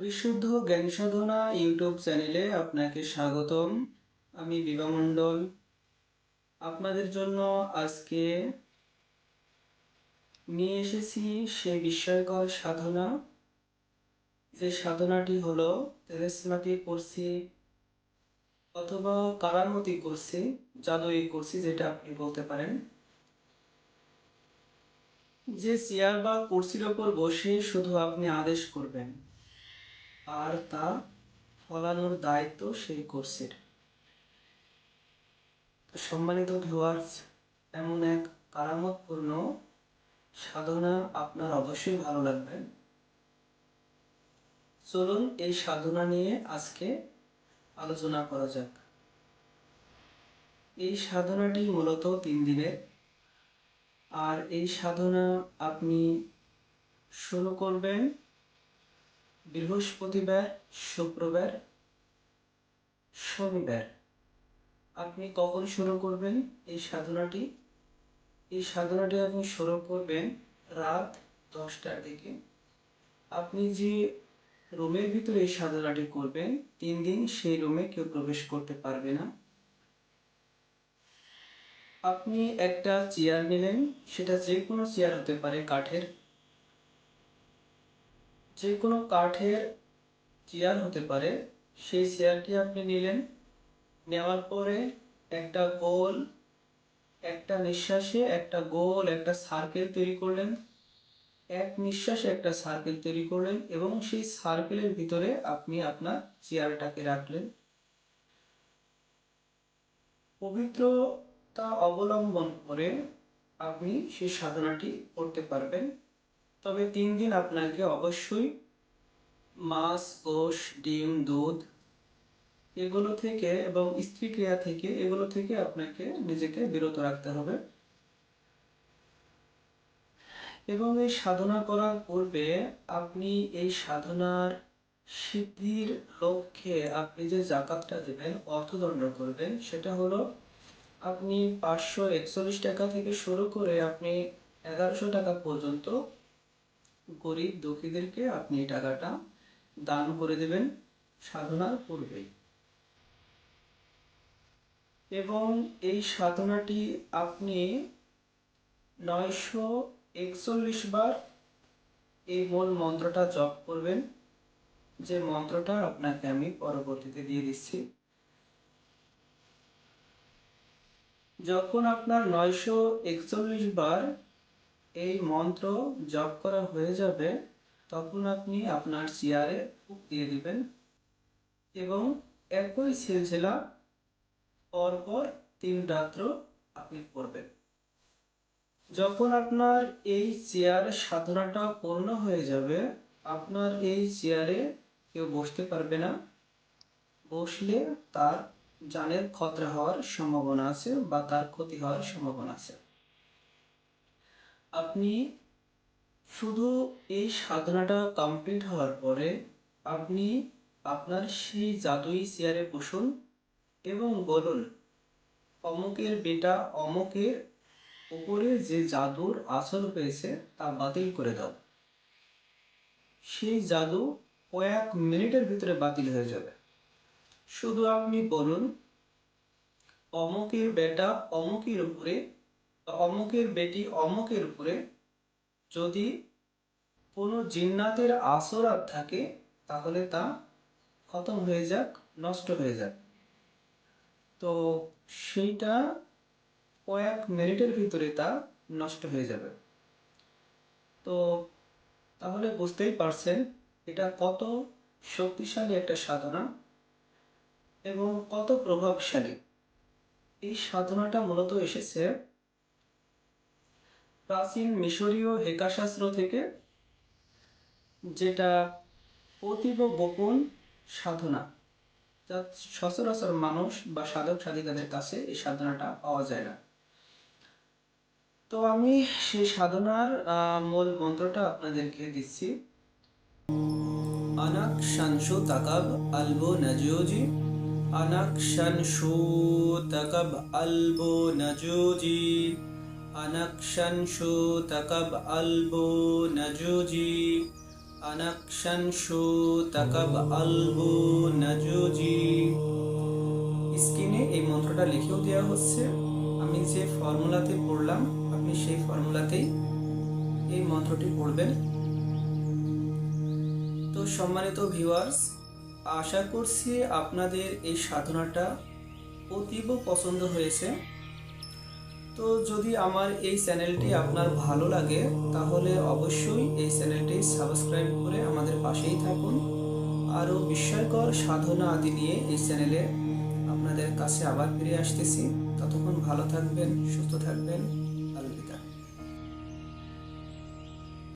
পরিশুদ্ধ জ্ঞান সাধনা ইউটিউব চ্যানেলে আপনাকে স্বাগতম। আমি বিভা মণ্ডল। আপনাদের জন্য আজকে নিয়ে এসেছি সে বিস্ময়কর সাধনা। যে সাধনাটি হলো তেলেসমাতি করছি অথবা কারামতি করছি জাদুই করছি, যেটা আপনি বলতে পারেন। যে চেয়ার বা কুর্সির ওপর বসে শুধু আপনি আদেশ করবেন। আর তা ফলানোর দায়িত্ব সেই কোর্সের। সম্মানিত ভিউয়ার্স এমন এক কারামতপূর্ণ সাধনা আপনার অবশ্যই ভালো লাগবে। চলুন এই সাধনা নিয়ে আজকে আলোচনা করা যাক। এই সাধনাটি মূলত তিন দিনের। আর এই সাধনা আপনি শুরু করবেন বৃহস্পতিবার, শুক্রবার, শনিবার। আপনি কখন শুরু করবেন এই সাধনাটি? এই সাধনাটি আপনি শুরু করবেন রাত দশটার দিকে। আপনি যে রুমের ভিতরে এই সাধনাটি করবেন, তিন দিন সেই রুমে কেউ প্রবেশ করতে পারবে না। আপনি একটা চেয়ার নিলেন, সেটা যে কোনো চেয়ার হতে পারে, কাঠের। যে কোনো কাঠের চেয়ার হতে পারে, সেই চেয়ারটি আপনি নিলেন। নেওয়ার পরে একটা গোল, একটা নিঃশ্বাসে একটা গোল, একটা সার্কেল তৈরি করলেন। এক নিঃশ্বাসে একটা সার্কেল তৈরি করলেন এবং সেই সার্কেলের ভিতরে আপনি আপনার চেয়ারটাকে রাখলেন। পবিত্রতা অবলম্বন করে আপনি সেই সাধনাটি করতে পারবেন। তবে তিন দিন আপনাকে অবশ্যই মাছ, গোশ, ডিম, দুধ এগুলো থেকে এবং স্ত্রী ক্রিয়া থেকে এগুলো থেকে আপনাকে নিজেকে বিরত রাখতে হবে। এবং এই সাধনা করার পূর্বে আপনি এই সাধনার সিদ্ধির লক্ষ্যে আপনি যে জাকাতটা দেবেন, অর্থদণ্ড করবেন, সেটা হলো আপনি পাঁচশো একচল্লিশ টাকা থেকে শুরু করে আপনি এগারোশো টাকা পর্যন্ত গরিব দুঃখীদেরকে আপনি এই টাকাটা দান করে দেবেন সাধনার পূর্বেই। এবং এই সাধনাটি আপনি নয়শো একচল্লিশ বার এই মূল মন্ত্রটা জপ করবেন। যে মন্ত্রটা আপনাকে আমি পরবর্তীতে দিয়ে দিচ্ছি। যখন আপনার নয়শো একচল্লিশ বার এই মন্ত্র জপ করা হয়ে যাবে, তখন আপনি আপনার চেয়ারে ফুক দিয়ে দিবেন এবং একই সিলসিলা পরপর তিন রাত্র আপনি করবেন যখন আপনার এই চেয়ার সাধনাটা পূর্ণ হয়ে যাবে, আপনার এই চেয়ারে কেউ বসতে পারবে না। বসলে তার জানের খতরা হওয়ার সম্ভাবনা আছে বা তার ক্ষতি হওয়ার সম্ভাবনা আছে। আপনি শুধু এই সাধনাটা কমপ্লিট হওয়ার পরে আপনি আপনার সেই জাদুই চেয়ারে বসুন এবং বলুন, অমুকের বেটা অমুকের উপরে যে জাদুর আসর হয়েছে তা বাতিল করে দাও। সেই জাদু কয়েক মিনিটের ভিতরে বাতিল হয়ে যাবে। শুধু আপনি বলুন, অমুকের বেটা অমুকের উপরে অমুকের বেটি অমুকের উপরে যদি কোনো জিন্নাতের আসরাত থাকে, তাহলে তা খতম হয়ে যাক, নষ্ট হয়ে যাক। তো সেইটা কয়েক মিনিটের ভিতরে তা নষ্ট হয়ে যাবে। তো তাহলে বুঝতেই পারছেন, এটা কত শক্তিশালী একটা সাধনা এবং কত প্রভাবশালী। এই সাধনাটা মূলত এসেছে প্রাচীন মিশরীয় হেকাশাস্ত্র থেকে যেটা অতীব গোপন সাধনা, যা সচরাচর মানুষ বা সাধক সাধিকাদের কাছে এই সাধনাটা পাওয়া যায় না। তো আমি সেই সাধনার মূল মন্ত্রটা আপনাদেরকে দিচ্ছি। আনাক শানসু তাকাব আলবো নাজুজি, আনাক শানসু তাকাব আলবো নাজুজি। শানসু তাকাব আলবো নাজুজি। আনাকশানশু তাকাব আলবু নাজুজি। স্ক্রিনে এই মন্ত্রটা লিখেও দেওয়া হচ্ছে। আমি যে ফর্মুলাতে পড়লাম, আপনি সেই ফর্মুলাতেই এই মন্ত্রটি পড়বেন। তো সম্মানিত ভিউয়ার্স আশা করছি আপনাদের এই সাধনাটা অতীব পছন্দ হয়েছে। তো যদি আমার এই চ্যানেলটি আপনার ভালো লাগে, তাহলে অবশ্যই এই চ্যানেলটি সাবস্ক্রাইব করে আমাদের পাশেই থাকুন। আরও বিস্ময়কর সাধনা আদি নিয়ে এই চ্যানেলে আপনাদের কাছে আবার ফিরে আসতেছি। ততক্ষণ ভালো থাকবেন, সুস্থ থাকবেন।